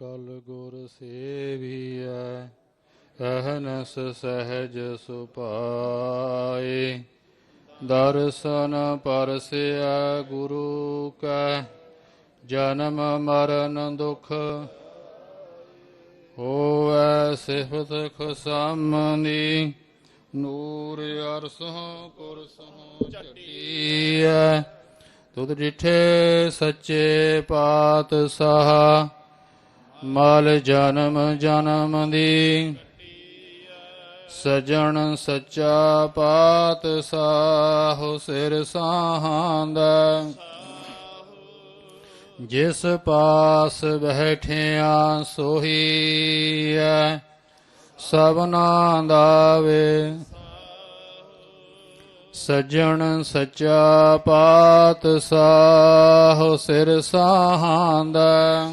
ਅਟਲ ਗੁਰ ਸੇਵੀਐ, ਅਹਨਸ ਸਹਿਜ ਸੁਭਾਏ। ਦਰਸ਼ਨ ਪਰਸਿਆ ਗੁਰੂ ਕੈ, ਜਨਮ ਮਰਨ ਦੁਖ ਹੋਵੈ, ਸਿਫਤ ਖਸਮਨੀ, ਨੂਰ ਅਰਸੋਂ ਕੁਰਸੋਂ ਝਟੀਐ। ਤੁਧ ਡਿਠੇ ਸੱਚੇ ਪਾਤਸ਼ਾਹ ਮਲ ਜਨਮ ਜਨਮ ਦੀ। ਸਜਣ ਸੱਚਾ ਪਾਤਸ਼ਾਹ ਸਿਰ ਸਾਹਾਂਦਾ ਜਿਸ ਪਾਸ ਬੈਠਿਆ ਸੋਹੀ ਐ, ਸਭਨਾ ਦਾ ਵੇ। ਸਜਣ ਸੱਚਾ ਪਾਤਸ਼ਾਹ ਸਿਰ ਸਾਹਾਂਦਾ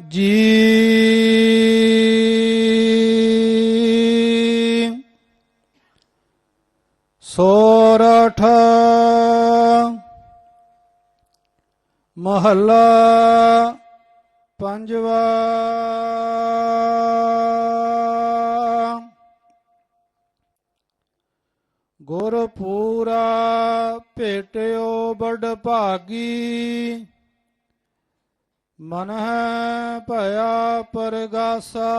ਜੀ। ਸੋਰਠ ਮਹੱਲਾ ਪੰਜਵਾ। ਗੁਰ ਪੂਰਾ ਭੇਟਿਓ ਬੜ ਭਾਗੀ ਮਨ ਹੈ ਭਇਆ ਪਰਗਾਸਾ।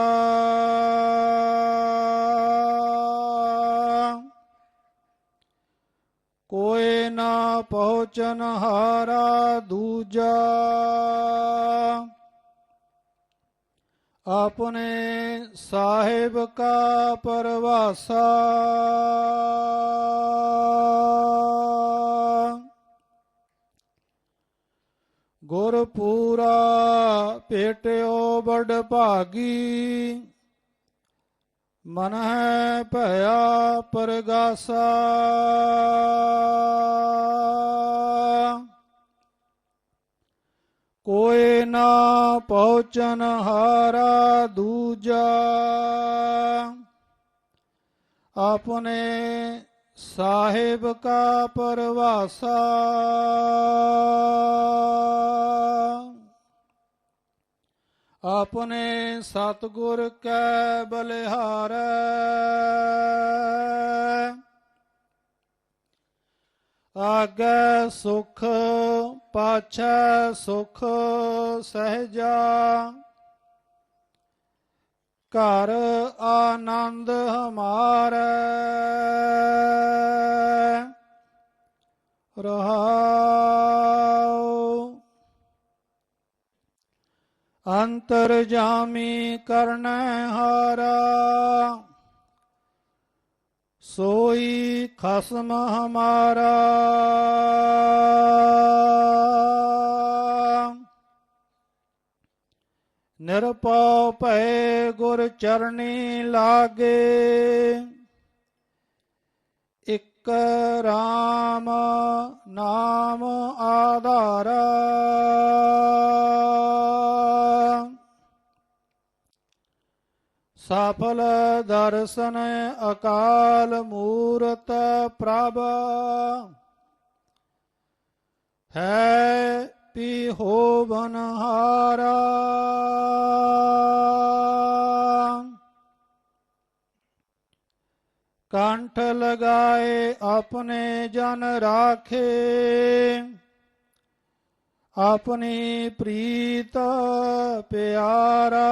ਕੋਏ ਨਾ ਪਹੁੰਚਨ ਹਾਰਾ ਦੂਜਾ। ਆਪਣੇ ਸਾਹਿਬ ਕਾ ਪਰਵਾਸਾ। ਗੁਰ ਪੂਰਾ ਭੇਟਿਓ ਬੜ ਭਾਗੀ, ਮਨ ਹੈ ਭਇਆ ਪਰਗਾਸਾ। ਕੋਏ ਨਾ ਪਹੁੰਚਨ ਹਾਰਾ ਦੂਜਾ, ਆਪਣੇ ਸਾਹਿਬ ਕਾ ਪਰਵਾਸਾ। ਆਪਣੇ ਸਤਿਗੁਰ ਕੈ ਬਲਿਹਾਰੈ। ਆਗੈ ਸੁਖ ਪਾਛੈ ਸੁਖ ਸਹਿਜਾ। ਘਰ ਆਨੰਦ ਹਮਾਰੈ। ਰਹਾਉ ਅੰਤਰ ਜਾਮੀ ਕਰਨੈ ਹਾਰਾ। ਸੋਈ ਖਸਮ ਹਮਾਰਾ। ਨਿਰਪਉ ਭੈ ਗੁਰ ਚਰਣੀ ਲਾਗੇ। ਇਕ ਰਾਮ ਨਾਮ ਆਧਾਰਾ। ਸਫਲ ਦਰਸ਼ਨ ਅਕਾਲ ਮੂਰਤ ਪ੍ਰਭ। ਹੈ ਪੀ ਹੋਵਨ ਹਾਰਾ। ਕੰਠ ਲਗਾਏ ਆਪਣੇ ਜਨ ਰਾਖੇ। ਆਪਣੀ ਪ੍ਰੀਤ ਪਿਆਰਾ।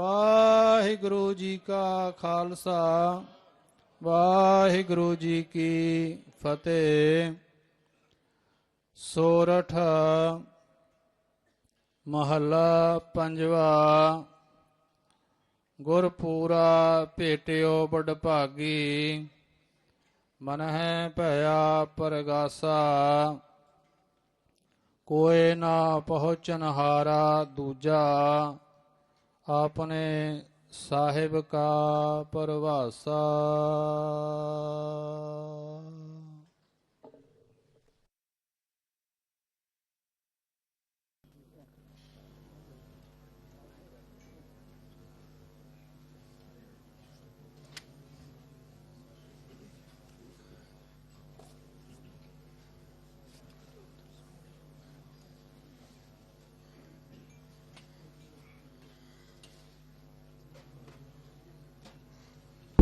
ਵਾਹਿਗੁਰੂ ਜੀ ਕਾ ਖਾਲਸਾ, ਵਾਹਿਗੁਰੂ ਜੀ ਕੀ ਫਤਿਹ। ਸੋਰਠ ਮਹੱਲਾ ਪੰਜਵਾ, ਗੁਰਪੂਰਾ ਭੇਟਿਓ ਬੜ ਭਾਗੀ ਮਨ ਹੈ ਭਇਆ ਪਰਗਾਸਾ। ਕੋਏ ਨਾ ਪਹੁੰਚਨ ਹਾਰਾ ਦੂਜਾ ਆਪਣੇ ਸਾਹਿਬ ਕਾ ਪਰਵਾਸਾ।